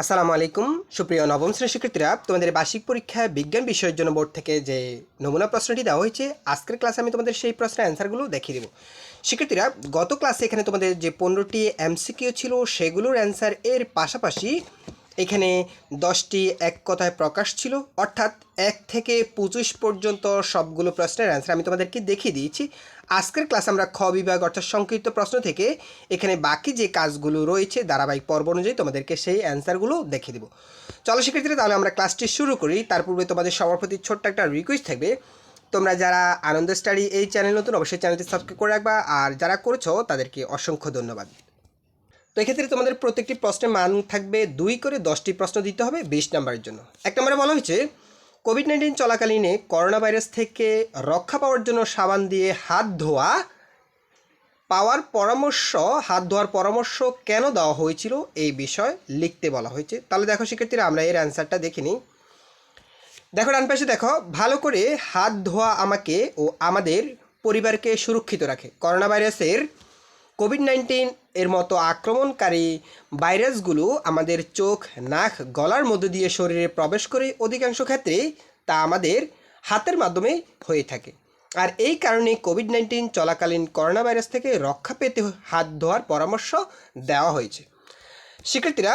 আসসালামু আলাইকুম। সুপ্রিয় নবম শ্রেণির শিক্ষার্থীরা, তোমাদের বার্ষিক পরীক্ষায় বিজ্ঞান বিষয়ের জন্য বোর্ড থেকে যে নমুনা প্রশ্নটি দেওয়া হয়েছে, আজকের ক্লাসে আমি তোমাদের সেই প্রশ্নের অ্যান্সারগুলো দেখিয়ে দেবো। শিক্ষার্থীরা, গত ক্লাসে এখানে তোমাদের যে পনেরোটি এমসিকিউ ছিল, সেগুলোর অ্যান্সার এর পাশাপাশি এখানে দশটি এক কথায় প্রকাশ ছিল। অর্থাৎ এক থেকে পঁচিশ পর্যন্ত সবগুলো প্রশ্নের অ্যান্সার আমি তোমাদেরকে দেখিয়ে দিয়েছি। আজকের ক্লাস আমরা খ বিভাগ অর্থাৎ সংক্ষিপ্ত প্রশ্ন থেকে এখানে বাকি যে কাজগুলো রয়েছে, ধারাবাহিক পর্ব অনুযায়ী তোমাদেরকে সেই অ্যান্সারগুলো দেখিয়ে দেবো। চলো শিক্ষার্থীরা, তাহলে আমরা ক্লাসটি শুরু করি। তার পূর্বে তোমাদের সবার প্রতি ছোট্ট একটা রিকোয়েস্ট থাকবে। তোমরা যারা আনন্দ স্টাডি এই চ্যানেল নতুন, অবশ্যই চ্যানেলটি সাবস্ক্রাইব করে রাখবা। আর যারা করেছ, তাদেরকে অসংখ্য ধন্যবাদ। তো এক্ষেত্রে তোমাদের প্রত্যেকটি প্রশ্নের মান থাকবে দুই করে দশটি প্রশ্ন দিতে হবে বিশ নাম্বারের জন্য। এক নম্বরে বলা হয়েছে কোভিড নাইন্টিন চলাকালীনে করোনা ভাইরাস থেকে রক্ষা পাওয়ার জন্য সাবান দিয়ে হাত ধোয়া, পাওয়ার পরামর্শ, হাত ধোয়ার পরামর্শ কেন দেওয়া হয়েছিল এই বিষয় লিখতে বলা হয়েছে। তাহলে দেখো শিক্ষার্থীরা, আমরা এর অ্যান্সারটা দেখে নিই। দেখো, ডান পাশে দেখো, ভালো করে হাত ধোয়া আমাকে ও আমাদের পরিবারকে সুরক্ষিত রাখে। করোনা ভাইরাসের কোভিড নাইন্টিন এর মতো আক্রমণকারী ভাইরাসগুলো আমাদের চোখ, নাক, গলার মধ্য দিয়ে শরীরে প্রবেশ করে অধিকাংশ ক্ষেত্রে তা আমাদের হাতের মাধ্যমে হয়ে থাকে। আর এই কারণে কোভিড নাইন্টিন চলাকালীন করোনা ভাইরাস থেকে রক্ষা পেতে হাত ধোয়ার পরামর্শ দেওয়া হয়েছে। শিক্ষার্থীরা,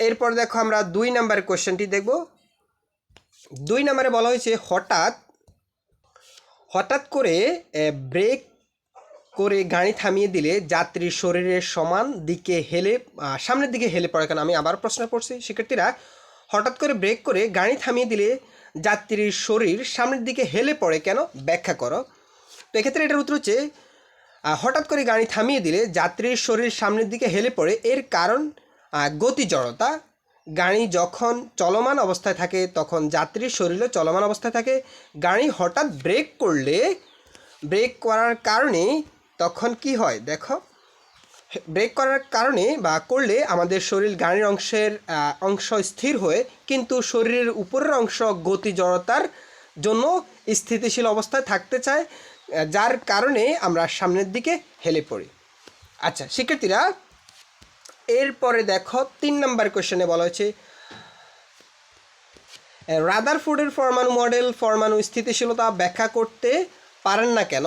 এরপর দেখো আমরা দুই নাম্বার কোশ্চেনটি দেখব। দুই নম্বরে বলা হয়েছে হঠাৎ হঠাৎ করে ব্রেক করে গাড়ি থামিয়ে দিলে যাত্রীর শরীরের সমান দিকে হেলে সামনের দিকে হেলে পড়ে। কেন আমি আবার প্রশ্ন করছি, শিক্ষার্থীরা, হঠাৎ করে ব্রেক করে গাড়ি থামিয়ে দিলে যাত্রীর শরীর সামনের দিকে হেলে পড়ে কেন? ব্যাখ্যা করো। তো এক্ষেত্রে এটার উত্তর হচ্ছে হঠাৎ করে গাড়ি থামিয়ে দিলে যাত্রীর শরীর সামনের দিকে হেলে পড়ে। এর কারণ গতি জড়তা গাড়ি যখন চলমান অবস্থায় থাকে, তখন যাত্রীর শরীরও চলমান অবস্থায় থাকে। গাড়ি হঠাৎ ব্রেক করলে, ব্রেক করার কারণে তখন কি হয়? দেখো ব্রেক করার কারণে বা করলে আমাদের শরীর গাড়ির অংশের অংশ স্থির হয়ে কিন্তু শরীরের উপরের অংশ গতি জড়তার জন্য স্থিতিশীল অবস্থায় থাকতে চায় যার কারণে আমরা সামনের দিকে হেলে পড়ি। আচ্ছা শিক্ষার্থীরা, এরপরে দেখো, তিন নম্বর কোশ্চেনে বলা হয়েছে রাদার ফুডের পরমাণু মডেল পরমাণু স্থিতিশীলতা ব্যাখ্যা করতে পারেন না কেন?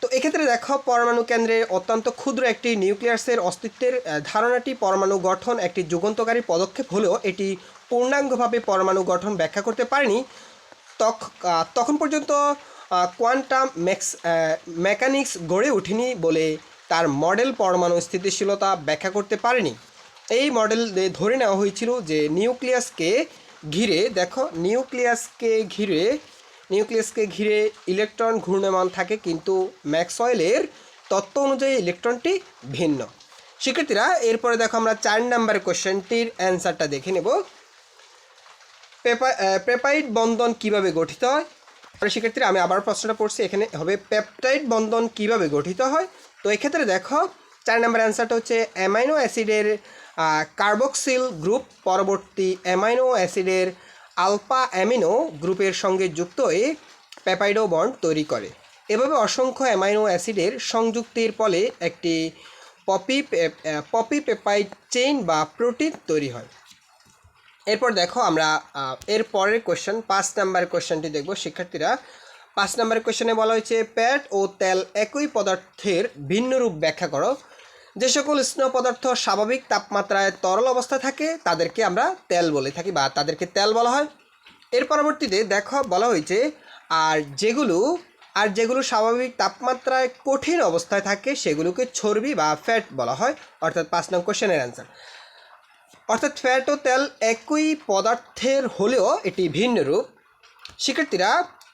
তো এক্ষেত্রে দেখো, পরমাণু কেন্দ্রে অত্যন্ত ক্ষুদ্র একটি নিউক্লিয়াসের অস্তিত্বের ধারণাটি পরমাণু গঠন একটি যুগান্তকারী পদক্ষেপ হলেও এটি পূর্ণাঙ্গভাবে পরমাণু গঠন ব্যাখ্যা করতে পারেনি। তখ- তখন পর্যন্ত কোয়ান্টাম ম্যাক্স মেকানিক্স গড়ে ওঠেনি বলে তার মডেল পরমাণু স্থিতিশীলতা ব্যাখ্যা করতে পারেনি। এই মডেল ধরে নেওয়া হয়েছিল যে নিউক্লিয়াসকে ঘিরে, দেখো, নিউক্লিয়াসকে ঘিরে নিউক্লিয়াসকে ঘিরে ইলেকট্রন ঘূর্ণমান থাকে, কিন্তু ম্যাক্সওয়েলের তত্ত্ব অনুযায়ী ইলেকট্রনটি ভিন্ন। শিক্ষার্থীরা, এরপরে দেখো আমরা চার নাম্বার কোশ্চেনটির অ্যান্সারটা দেখে নেব। পেপা পেপাইড বন্ধন কীভাবে গঠিত হয়? শিক্ষার্থীরা, আমি আবার প্রশ্নটা পড়ছি, এখানে হবে পেপটাইড বন্ধন কীভাবে গঠিত হয়? তো এক্ষেত্রে দেখো, চার নম্বর অ্যান্সারটা হচ্ছে অ্যামাইনো অ্যাসিডের কার্বক্সিল গ্রুপ, পরবর্তী অ্যামাইনো অ্যাসিডের আলফা অ্যামিনো গ্রুপের সঙ্গে যুক্ত হয়ে পেপাইডো বন্ড তৈরি করে। এভাবে অসংখ্য অ্যামাইনো অ্যাসিডের সংযুক্তির ফলে একটি পপি পপি পেপাইড চেইন বা প্রোটিন তৈরি হয়। এরপর দেখো আমরা এর পরের কোশ্চেন, পাঁচ নাম্বার কোশ্চেনটি দেখব। শিক্ষার্থীরা, পাঁচ নাম্বার কোশ্চেনে বলা হয়েছে, প্যাট ও তেল একই পদার্থের ভিন্ন রূপ ব্যাখ্যা করো। যে সকল স্নেহ পদার্থ স্বাভাবিক তাপমাত্রায় তরল অবস্থায় থাকে, তাদেরকে আমরা তেল বলে থাকি বা তাদেরকে তেল বলা হয়। এর পরবর্তীতে দেখো বলা হয়েছে, আর যেগুলো আর যেগুলো স্বাভাবিক তাপমাত্রায় কঠিন অবস্থায় থাকে, সেগুলোকে চর্বি বা ফ্যাট বলা হয়, অর্থাৎ পাঁচ নং কোশ্চেনের অ্যান্সার অর্থাৎ ফ্যাট ও তেল একই পদার্থের হলেও এটি ভিন্ন রূপ। শিক্ষার্থীরা,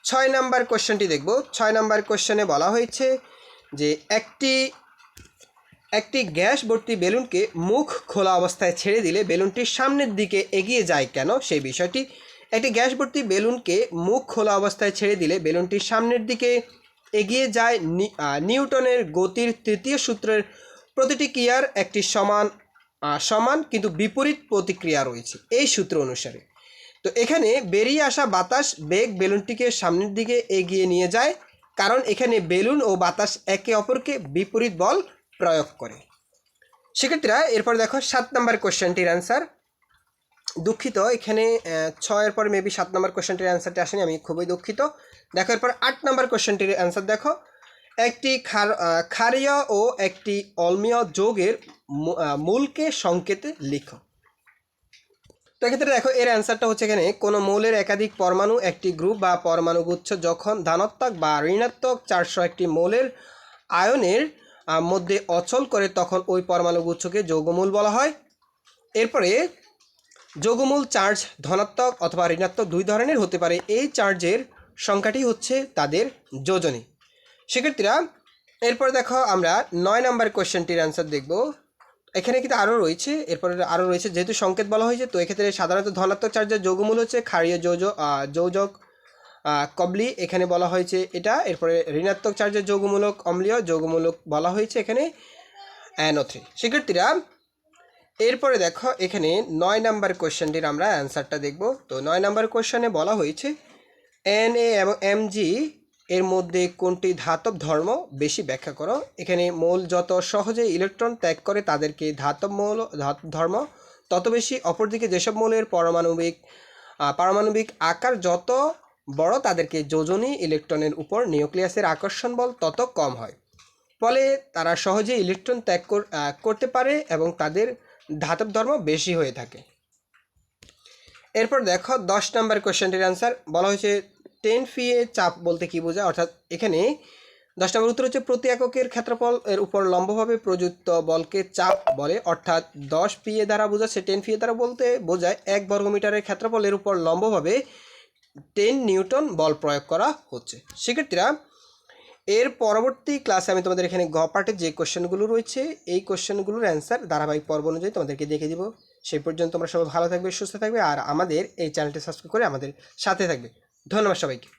ছয় নাম্বার কোশ্চেনটি দেখব। ছয় নাম্বার কোশ্চেনে বলা হয়েছে যে, একটি একটি গ্যাস ভর্তি বেলুনকে মুখ খোলা অবস্থায় ছেড়ে দিলে বেলুনটি সামনের দিকে এগিয়ে যায় কেন? সেই বিষয়টি। একটি গ্যাস ভর্তি বেলুনকে মুখ খোলা অবস্থায় ছেড়ে দিলে বেলুনটি সামনের দিকে এগিয়ে যায় নিউটনের গতির তৃতীয় সূত্রের প্রতিটি ক্রিয়ার একটি সমান সমান কিন্তু বিপরীত প্রতিক্রিয়া রয়েছে এই সূত্র অনুসারে। তো এখানে বেরিয়ে আসা বাতাস বেগ বেলুনটিকে সামনের দিকে এগিয়ে নিয়ে যায়, কারণ এখানে বেলুন ও বাতাস একে অপরকে বিপরীত বল প্রয়োগ করে। শিক্ষার্থীরা এরপর দেখো সাত নম্বর কোশ্চেনটির অ্যান্সার দুঃখিত এখানে ছয়ের পর মেবি সাত নম্বর কোশ্চেনটির অ্যান্সারটি আসেনি আমি খুবই দুঃখিত। দেখো এরপর আট নম্বর কোশ্চেনটির অ্যান্সার দেখো। একটি আহ, ক্ষারীয় ও একটি অম্লীয় যোগের মূলকে সংকেতে লিখো। তো এক্ষেত্রে দেখো এর অ্যান্সারটা হচ্ছে এখানে কোনো মৌলের একাধিক পরমাণু একটি গ্রুপ বা পরমাণু গুচ্ছ যখন ধনাত্মক বা ঋণাত্মক চারশো একটি মৌলের আয়নের মধ্যে অচল করে তখন ওই পরমাণু গুচ্ছকে যৌগমূল বলা হয়। এরপরে যৌগমূল চার্জ ধনাত্মক অথবা ঋণাত্মক দুই ধরনের হতে পারে। এই চার্জের সংখ্যাটি হচ্ছে তাদের যোজনী। শিক্ষার্থীরা, এরপর দেখো আমরা নয় নম্বর কোশ্চেনটির অ্যান্সার দেখব। এখানে কিন্তু আরও রয়েছে, এরপরে আরও রয়েছে, যেহেতু সংকেত বলা হয়েছে, তো এক্ষেত্রে সাধারণত ধনাত্মক চার্জের যৌগমূল হচ্ছে ক্ষারীয় যৌজ যৌজক কবলি, এখানে বলা হয়েছে এটা। এরপরে ঋণাত্মক চার্জের যৌগমূলক অম্লীয়, যৌগমূলক বলা হয়েছে এখানে অ্যানো থ্রি শিক্ষার্থীরা, এরপরে দেখো, এখানে নয় নাম্বার কোশ্চেনটির আমরা অ্যান্সারটা দেখব। তো নয় নাম্বার কোশ্চেনে বলা হয়েছে, এন এ এবং এম জি এর মধ্যে কোনটি ধাতব ধর্ম? বেশি ব্যাখ্যা করো। এখানে মৌল যত সহজে ইলেকট্রন ত্যাগ করে তাদেরকে ধাতব মৌল, ধাতব ধর্ম, তত বেশি অপরদিকে যেসব মৌলের পারমাণবিক পারমাণবিক আকার যত বড় তাদেরকে যোজনী ইলেকট্রনের উপর নিউক্লিয়াসের আকর্ষণ বল তত কম হয়। ফলে তারা সহজে ইলেকট্রন ত্যাগ করতে পারে এবং তাদের ধাতব ধর্ম বেশি হয়ে থাকে। এরপর দেখো দশ নম্বর কোয়েশ্চেনটির অ্যান্সার বলা হয়েছে টেন ফিএ চাপ বলতে কি বোঝায়? অর্থাৎ এখানে দশ নম্বর উত্তর হচ্ছে প্রতি এককের ক্ষেত্রফল এর উপর লম্বভাবে প্রযুক্ত বলকে চাপ বলে। অর্থাৎ দশ পিএ দ্বারা বোঝাচ্ছে, টেন ফিএ দ্বারা বলতে বোঝায় এক বর্গমিটারের ক্ষেত্রফল এর উপর লম্বভাবে টেন নিউটন বল প্রয়োগ করা হচ্ছে। শিক্ষার্থীরা, এর পরবর্তী ক্লাসে আমি তোমাদের এখানে গ পার্টের যে কোশ্চেনগুলো রয়েছে, এই কোশ্চেনগুলোর অ্যান্সার ধারাবাহিক পর্ব অনুযায়ী তোমাদেরকে দেখে দিব। সেই পর্যন্ত তোমরা সবাই ভালো থাকবে, সুস্থ থাকবে, আর আমাদের এই চ্যানেলটি সাবস্ক্রাইব করে আমাদের সাথে থাকবে। ধন্যবাদ সবাইকে।